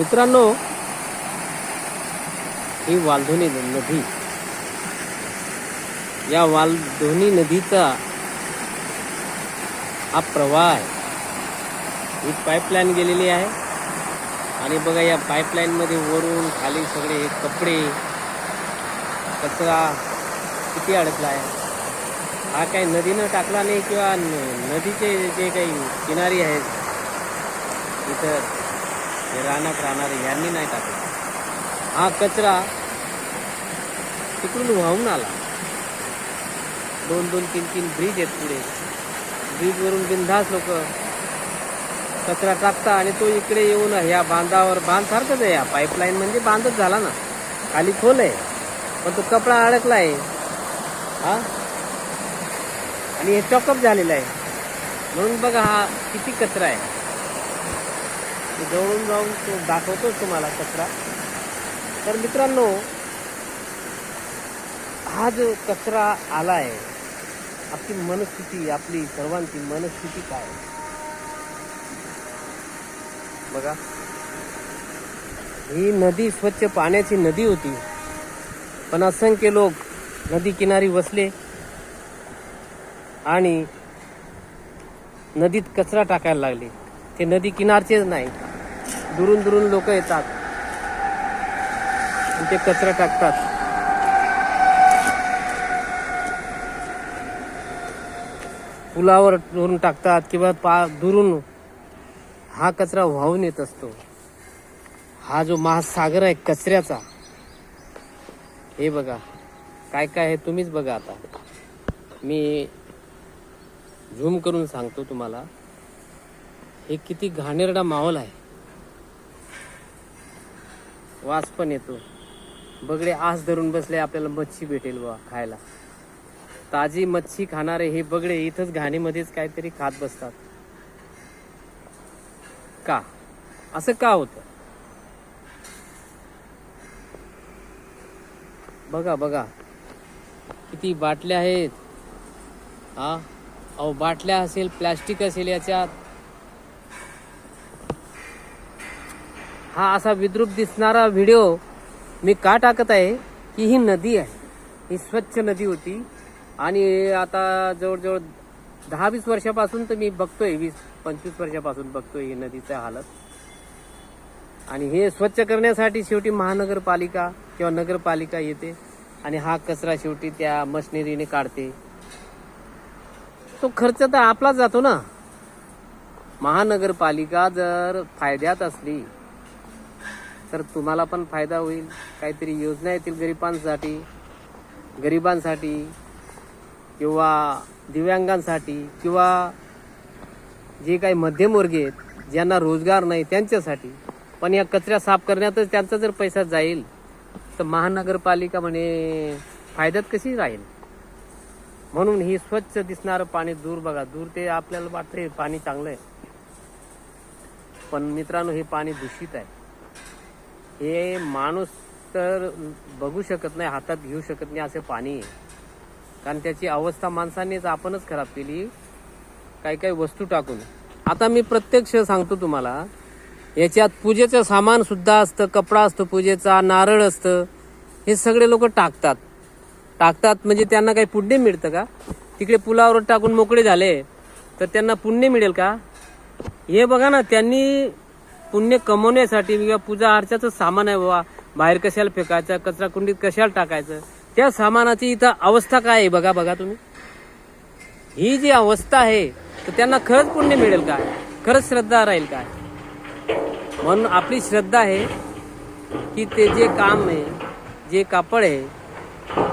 मित्रांनो ही वालधोनी नदी. या वालधोनी नदीचा हा प्रवाह आहे. ही पाईपलाईन गेलेली आहे. आणि बघा या पाईपलाईनमध्ये वरून खाली सगळे कपडे कचरा किती अडकला आहे. हा काही नदीनं टाकला नाही किंवा नदीचे जे काही किनारी आहेत इथं हे रानात राहणारे यांनी नाही टाकला. हा कचरा तिकडून वाहून आला. दोन दोन तीन तीन ब्रिज आहेत पुढे. ब्रिजवरून बिंधास लोक कचरा टाकता आणि तो इकडे येऊन ह्या बांधावर बांध सारखंच आहे. या पाईपलाईन म्हणजे बांधच झाला ना. खाली खोल आहे. पण तो कपडा अडकला आहे. हा? आणि हे चॉकअप झालेलं आहे. म्हणून बघा हा किती कचरा आहे. मी जवळून जाऊन तो दाखवतोच तुम्हाला कचरा. तर मित्रांनो हा जो कचरा आला आहे आपली मनस्थिती आपली सर्वांची मनस्थिती काय? आहे? बघा. ही नदी स्वच्छ पाण्याची नदी होती. पण असंख्य लोक नदी किनारी वसले आणि नदीत कचरा टाकायला लागले. ते नदी किनारचेच नाही. दुरून दुरून लोक येतात. ते कचरा टाकतात. पुलावर धरून टाकतात किंवा पा दुरून हा कचरा वाहून येत असतो. हा जो महासागर आहे कचऱ्याचा हे बघा. काय काय आहे तुम्हीच बघा आता. मी झूम करून सांगतो तुम्हाला. हे किती घाणेरडा माहोल आहे. वास पण येतो. बगडे आस धरून बसले आपल्याला मच्छी भेटेल बा खायला. ताजी मच्छी खाणारे हे बगडे इथंच घाणीमध्येच काहीतरी खात बसतात. का? असं का होतं? बघा बघा. किती बाटल्या आहेत. हा? अहो बाटल्या असेल प्लॅस्टिक असेल याच्यात. हा असा विद्रूप दिसणारा व्हिडिओ मी का टाकत आहे की ही नदी आहे. ही स्वच्छ नदी होती. आणि आता जवळजवळ दहा वीस वर्षापासून तर मी बघतोय वीस पंचवीस वर्षापासून बघतोय ही नदीचं हालत. आणि हे स्वच्छ करण्यासाठी शेवटी महानगरपालिका किंवा नगरपालिका येते आणि हा कचरा शेवटी त्या मशिनरीने काढते. तो खर्च तर आपलाच जातो ना. महानगरपालिका जर फायद्यात असली तर तुम्हाला पण फायदा होईल. काहीतरी योजना येतील गरिबांसाठी गरिबांसाठी किंवा दिव्यांगांसाठी किंवा जे काही मध्यमवर्गीय आहेत ज्यांना रोजगार नाही त्यांच्यासाठी. पण या कचऱ्या साफ करण्यातच त्यांचा जर पैसा जाईल तर महानगरपालिका म्हणे फायद्यात कशी राहील? म्हणून ही स्वच्छ दिसणारं पाणी दूर बघा. दूर ते आपल्याला वाटतंय पाणी चांगलं आहे. पण मित्रांनो हे पाणी दूषित आहे. हे माणूस तर बघू शकत नाही हातात घेऊ शकत नाही असे पाणी आहे. कारण त्याची अवस्था माणसांनीच आपणच खराब केली. काही काही वस्तू टाकून. आता मी प्रत्यक्ष सांगतो तुम्हाला याच्यात पूजेचं सामान सुद्धा असतं कपडा असतो पूजेचा नारळ असतं. हे सगळे लोक टाकतात. टाकतात म्हणजे त्यांना काही पुण्य मिळतं का? तिकडे पुलावर टाकून मोकळे झाले तर त्यांना पुण्य मिळेल का? हे बघा ना त्यांनी पुण्य कमवण्यासाठी किंवा पूजा अर्चाचं सामान आहे बाबा बाहेर कशाला फेकायचं? कचरा कुंडीत कशाला टाकायचं? त्या सामानाची इथं अवस्था काय आहे बघा बघा तुम्ही. ही जी अवस्था आहे तर त्यांना खरंच पुण्य मिळेल काय? खरंच श्रद्धा राहील काय? म्हणून आपली श्रद्धा आहे की ते जे काम आहे जे कापड आहे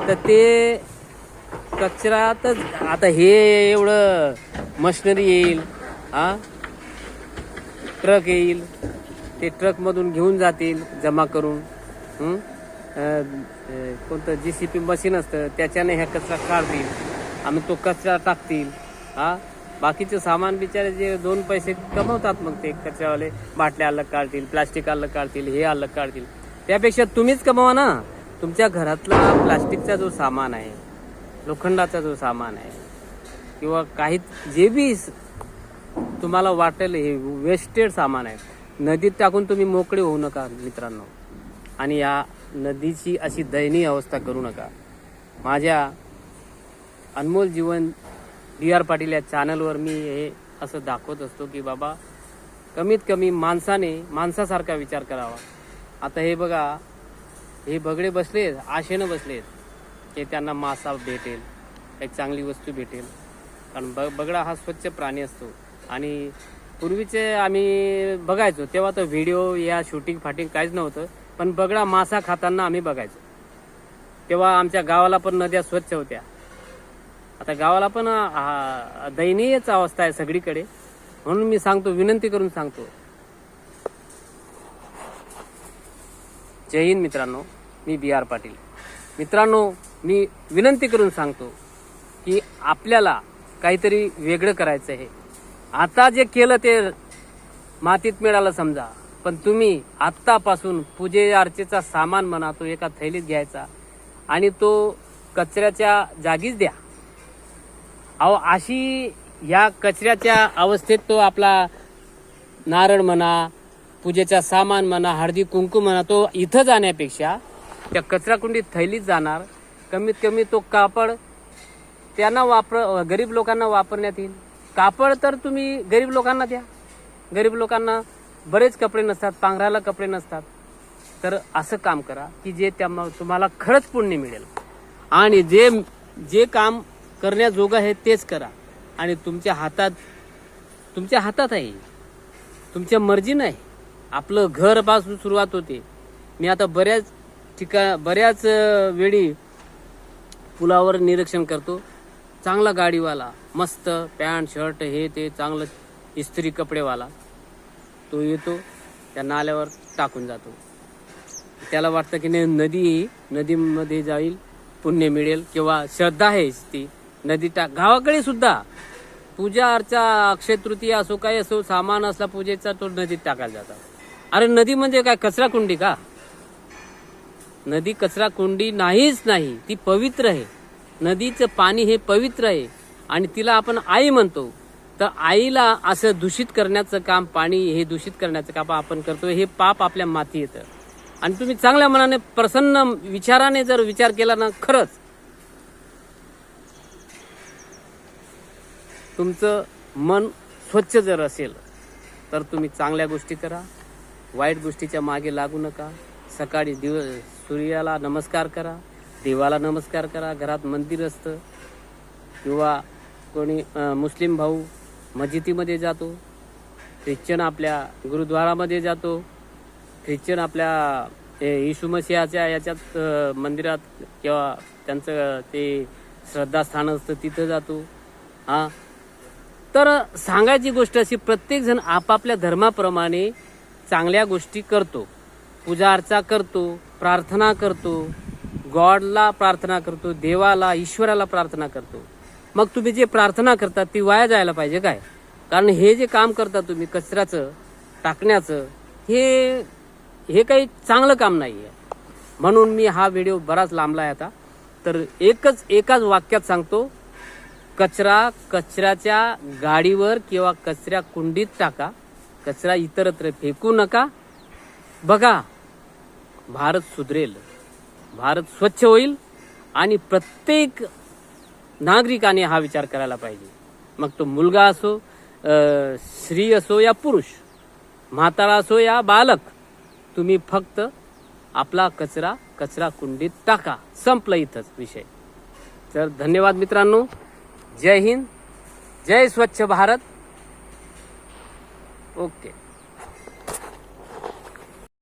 तर ते कचरातच आता हे एवढं मशिनरी येईल हा? ट्रक येईल ते ट्रकमधून घेऊन जातील जमा करून. कोणतं जी सी पी मशीन असतं त्याच्याने ह्या कचरा काढतील. आणि तो कचरा टाकतील. हा? बाकीचे सामान बिचारे जे दोन पैसे कमवतात मग ते कचरावाले बाटल्या अलग काढतील प्लास्टिक अलग काढतील हे अलग काढतील. त्यापेक्षा तुम्हीच कमवा ना. तुमच्या घरातला प्लास्टिकचा जो सामान आहे लोखंडाचा जो सामान आहे किंवा काही जे बी तुम्हाला वाटेल हे वेस्टेड सामान आहे. नदीत टाकून तुम्ही मोकळे होऊ नका मित्रांनो. आणि या नदीची अशी दयनीय अवस्था करू नका. माझ्या अनमोल जीवन डी आर पाटील या चॅनलवर मी हे असं दाखवत असतो की बाबा कमीत कमी माणसाने माणसासारखा विचार करावा. आता हे बघा हे बगडे बसलेत आशेनं बसलेत की त्यांना मासा भेटेल एक चांगली वस्तू भेटेल. कारण ब बगडा हा स्वच्छ प्राणी असतो. आणि पूर्वीचे आम्ही बघायचो तेव्हा तर व्हिडिओ या शूटिंग फाटिंग काहीच नव्हतं. पण बगडा मासा खाताना आम्ही बघायचो. तेव्हा आमच्या गावाला पण नद्या स्वच्छ होत्या. आता गावाला पण दयनीयच अवस्था आहे सगळीकडे. म्हणून मी सांगतो विनंती करून सांगतो. जय हिंद मित्रांनो मी बी आर पाटील. मित्रांनो मी विनंती करून सांगतो की आपल्याला काहीतरी वेगळं करायचं आहे. आता जे केलं ते मातीत मिळालं समजा. पण तुम्ही आत्तापासून पूजे अर्चेचा सामान म्हणा तो एका थैलीत घ्यायचा आणि तो कचऱ्याच्या जागीच द्या. अहो अशी या कचऱ्याच्या अवस्थेत तो आपला नारळ म्हणा पूजेचा सामान म्हणा हळदी कुंकू म्हणा तो इथं जाण्यापेक्षा त्या कचराकुंडीत थैलीत जाणार. कमीत कमी तो कापड त्यांना वापर गरीब लोकांना वापरण्यात येईल. कापड तर तुम्ही गरीब लोकांना द्या. गरीब लोकांना बरेच कपडे नसतात पांघराला कपडे नसतात. तर असं काम करा की जे त्या तुम्हाला खरंच पुण्य मिळेल. आणि जे जे काम करण्याजोगं आहे तेच करा. आणि तुमच्या हातात तुमच्या हातात आहे. तुमच्या मर्जीनं आहे. आपलं घरपासून सुरुवात होते. मी आता बऱ्याच ठिका बऱ्याच वेळी पुलावर निरीक्षण करतो. चांगला गाडीवाला मस्त पॅन्ट शर्ट हे ते चांगलं इस्त्री कपडेवाला तो येतो त्या नाल्यावर टाकून जातो. त्याला वाटतं की नाही नदी ही नदीमध्ये जाईल पुण्य मिळेल किंवा श्रद्धा आहे ती नदी टाक गावाकडे सुद्धा पूजा अर्चा अक्षय तृतीया असो काही असो सामान असला पूजेचा तो नदीत टाकायला जातात. अरे नदी म्हणजे काय कचरा कुंडी का? नदी कचरा कुंडी नाहीच नाही ती पवित्र आहे. नदीचं पाणी हे पवित्र आहे आणि तिला आपण आई म्हणतो. तर आईला असं दूषित करण्याचं काम पाणी हे दूषित करण्याचं काम आपण करतो हे पाप आपल्या माती येतं. आणि तुम्ही चांगल्या मनाने प्रसन्न विचाराने जर विचार केला ना खरंच. तुमचं मन स्वच्छ जर असेल तर तुम्ही चांगल्या गोष्टी करा. वाईट गोष्टीच्या मागे लागू नका. सकाळी दिव सूर्याला नमस्कार करा. देवाला नमस्कार करा घरात मंदिर असतं. किंवा कोणी मुस्लिम भाऊ मस्जिदीमध्ये जातो ख्रिश्चन आपल्या गुरुद्वारामध्ये जातो ख्रिश्चन आपल्या येशू मसिहाच्या याच्यात मंदिरात किंवा त्यांचं ते श्रद्धास्थान असतं तिथं जातो. हां? तर सांगायची गोष्ट अशी प्रत्येकजण आपापल्या धर्माप्रमाणे चांगल्या गोष्टी करतो. पूजा अर्चा करतो प्रार्थना करतो. गॉडला प्रार्थना करतो देवाला ईश्वराला प्रार्थना करतो. मग तुम्ही जे प्रार्थना करता ती वाया जायला पाहिजे काय? कारण हे जे काम करता तुम्ही कचऱ्याचं टाकण्याचं हे हे काही चांगलं काम नाही आहे म्हणून मी हा व्हिडिओ बराच लांबला आहे आता. तर एकच एकाच वाक्यात सांगतो कचरा कचऱ्याच्या गाडीवर किंवा कचऱ्या कुंडीत टाका. कचरा इतरत्र फेकू नका. बघा भारत सुधरेल. भारत स्वच्छ होईल आणि प्रत्येक नागरिकाने हा विचार करायला पाहिजे. मग तो मुलगा असो स्त्री असो या पुरुष म्हातारा असो या बालक तुम्ही फक्त आपला कचरा कचरा कुंडीत टाका. संपलं इथंच विषय. तर धन्यवाद मित्रांनो. जय हिंद. जय स्वच्छ भारत. ओके.